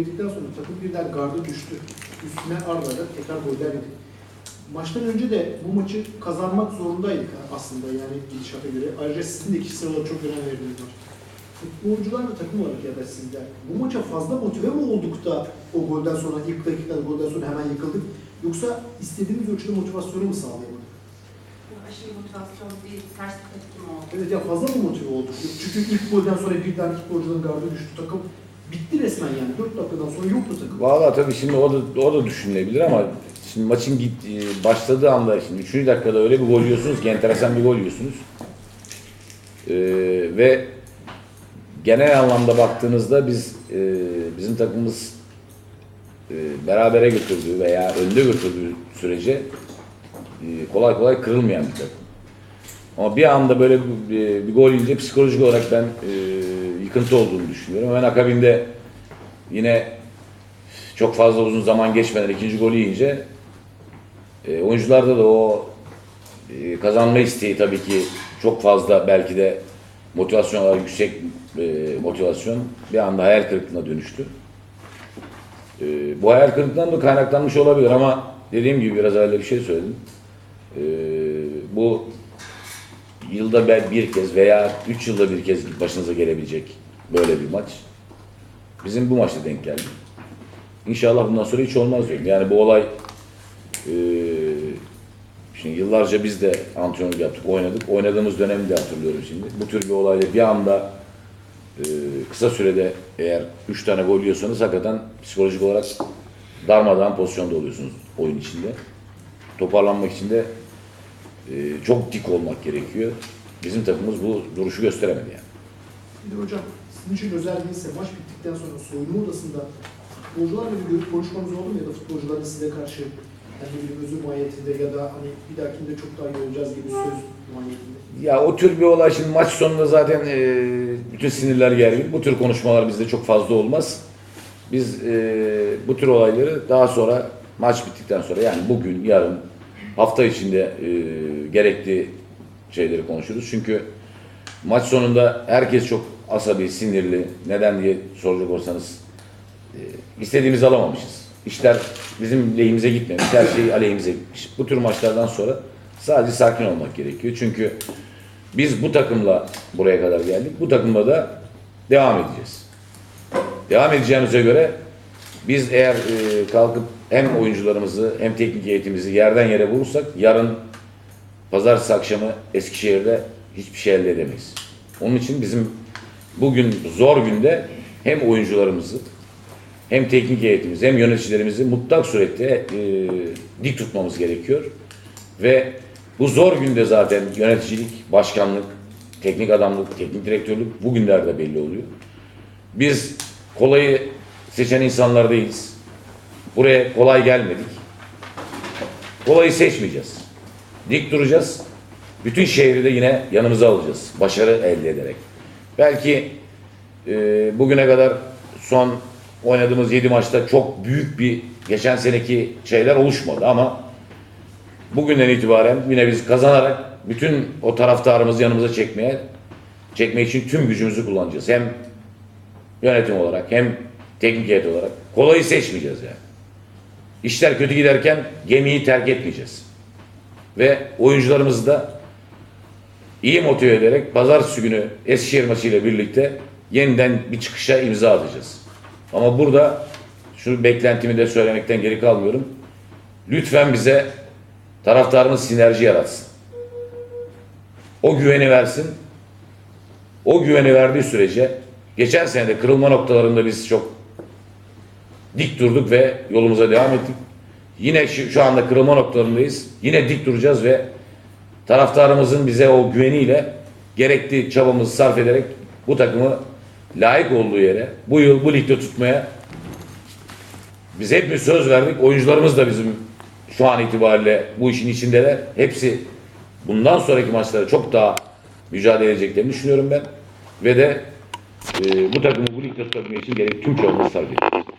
Yedikten sonra takım birden gardı düştü. Üstüne arada tekrar goller yedik. Maçtan önce de bu maçı kazanmak zorundaydık aslında yani gidişata göre. Ayrıca sizin de iki sıralar çok önem verdiğiniz var. Futbolcular ve takım olarak ya da sizler bu maça fazla motive mi olduk da o golden sonra ilk dakikada golden sonra hemen yıkıldık? Yoksa istediğimiz ölçüde motivasyonu mu sağlayamadık? Aşırı motivasyon bir ters tepkim oldu. Evet ya fazla mı motive olduk? Çünkü ilk golden sonra birden futbolcuların gardı düştü. Takım bitti resmen yani. 4 dakikadan sonra yoktu takım. Valla tabii şimdi o da, o da düşünülebilir ama şimdi maçın git, e, başladığı anda şimdi 3. dakikada öyle bir gol yiyorsunuz ki enteresan bir gol yiyorsunuz. Ee, ve genel anlamda baktığınızda biz e, bizim takımımız e, berabere götürdüğü veya önde götürdüğü sürece e, kolay kolay kırılmayan bir takım. Ama bir anda böyle bir, bir gol yiyince psikolojik olarak ben e, yıkıntı olduğunu düşünüyorum. Hemen akabinde yine çok fazla uzun zaman geçmeden ikinci golü yiyince e, oyuncularda da o e, kazanma isteği tabii ki çok fazla belki de motivasyon olarak yüksek e, motivasyon bir anda hayal kırıklığına dönüştü. E, bu hayal kırıklığından da kaynaklanmış olabilir ama dediğim gibi biraz evvel bir şey söyledim. E, bu yılda ben bir kez veya üç yılda bir kez başınıza gelebilecek böyle bir maç. Bizim bu maçta denk geldi. İnşallah bundan sonra hiç olmaz diyorum. Yani bu olay eee şimdi yıllarca biz de antrenörlük yaptık, oynadık. Oynadığımız dönemi de hatırlıyorum şimdi. Bu tür bir olayla bir anda eee, kısa sürede eğer üç tane gol yiyorsanız hakikaten psikolojik olarak darmadağın pozisyonda oluyorsunuz oyun içinde. Toparlanmak için de eee, çok dik olmak gerekiyor. Bizim takımımız bu duruşu gösteremedi yani. Bir de hocam sizin için özel değilse maç bittikten sonra soyunma odasında futbolcularla bir görüp konuşmanız oldu mu ya da futbolcuların size karşı yani bir özür mahiyetinde ya da hani bir dahakinde çok daha iyi olacağız gibi söz mahiyetinde. Ya o tür bir olay şimdi maç sonunda zaten e, bütün sinirler gergin. Bu tür konuşmalar bizde çok fazla olmaz. Biz e, bu tür olayları daha sonra maç bittikten sonra yani bugün, yarın, hafta içinde e, gerekli şeyleri konuşuruz. Çünkü maç sonunda herkes çok asabi, sinirli. Neden diye soracak olsanız e, istediğimizi alamamışız. İşler bizim lehimize gitmemiş, her şey aleyhimize gitmiş. Bu tür maçlardan sonra sadece sakin olmak gerekiyor. Çünkü biz bu takımla buraya kadar geldik. Bu takımla da devam edeceğiz. Devam edeceğimize göre biz eğer e, kalkıp hem oyuncularımızı hem teknik eğitimimizi yerden yere vurursak yarın pazartesi akşamı Eskişehir'de hiçbir şey elde edemeyiz. Onun için bizim bugün zor günde hem oyuncularımızı hem teknik heyetimizi hem yöneticilerimizi mutlak surette e, dik tutmamız gerekiyor. Ve bu zor günde zaten yöneticilik, başkanlık, teknik adamlık, teknik direktörlük bu günlerde belli oluyor. Biz kolayı seçen insanlar değiliz. Buraya kolay gelmedik. Kolayı seçmeyeceğiz. Dik duracağız. Bütün şehri de yine yanımıza alacağız. Başarı elde ederek. Belki e, bugüne kadar son oynadığımız 7 maçta çok büyük bir geçen seneki şeyler oluşmadı ama bugünden itibaren yine biz kazanarak bütün o taraftarımızı yanımıza çekmeye çekmek için tüm gücümüzü kullanacağız. Hem yönetim olarak hem teknik heyet olarak. Kolayı seçmeyeceğiz yani. İşler kötü giderken gemiyi terk etmeyeceğiz. Ve oyuncularımızı da iyi motive ederek pazartesi günü Eskişehir maçıyla birlikte yeniden bir çıkışa imza atacağız. Ama burada şu beklentimi de söylemekten geri kalmıyorum. Lütfen bize taraftarımız sinerji yaratsın. O güveni versin. O güveni verdiği sürece geçen sene de kırılma noktalarında biz çok dik durduk ve yolumuza devam ettik. Yine şu, şu anda kırılma noktalarındayız. Yine dik duracağız ve taraftarımızın bize o güveniyle gerekli çabamızı sarf ederek bu takımı layık olduğu yere bu yıl bu ligde tutmaya biz hepimiz söz verdik. Oyuncularımız da bizim şu an itibariyle bu işin içindeler. Hepsi bundan sonraki maçlara çok daha mücadele edeceklerini düşünüyorum ben. Ve de e, bu takımı bu ligde tutabilmek için gerekli tüm çabamızı sarf edeceğiz.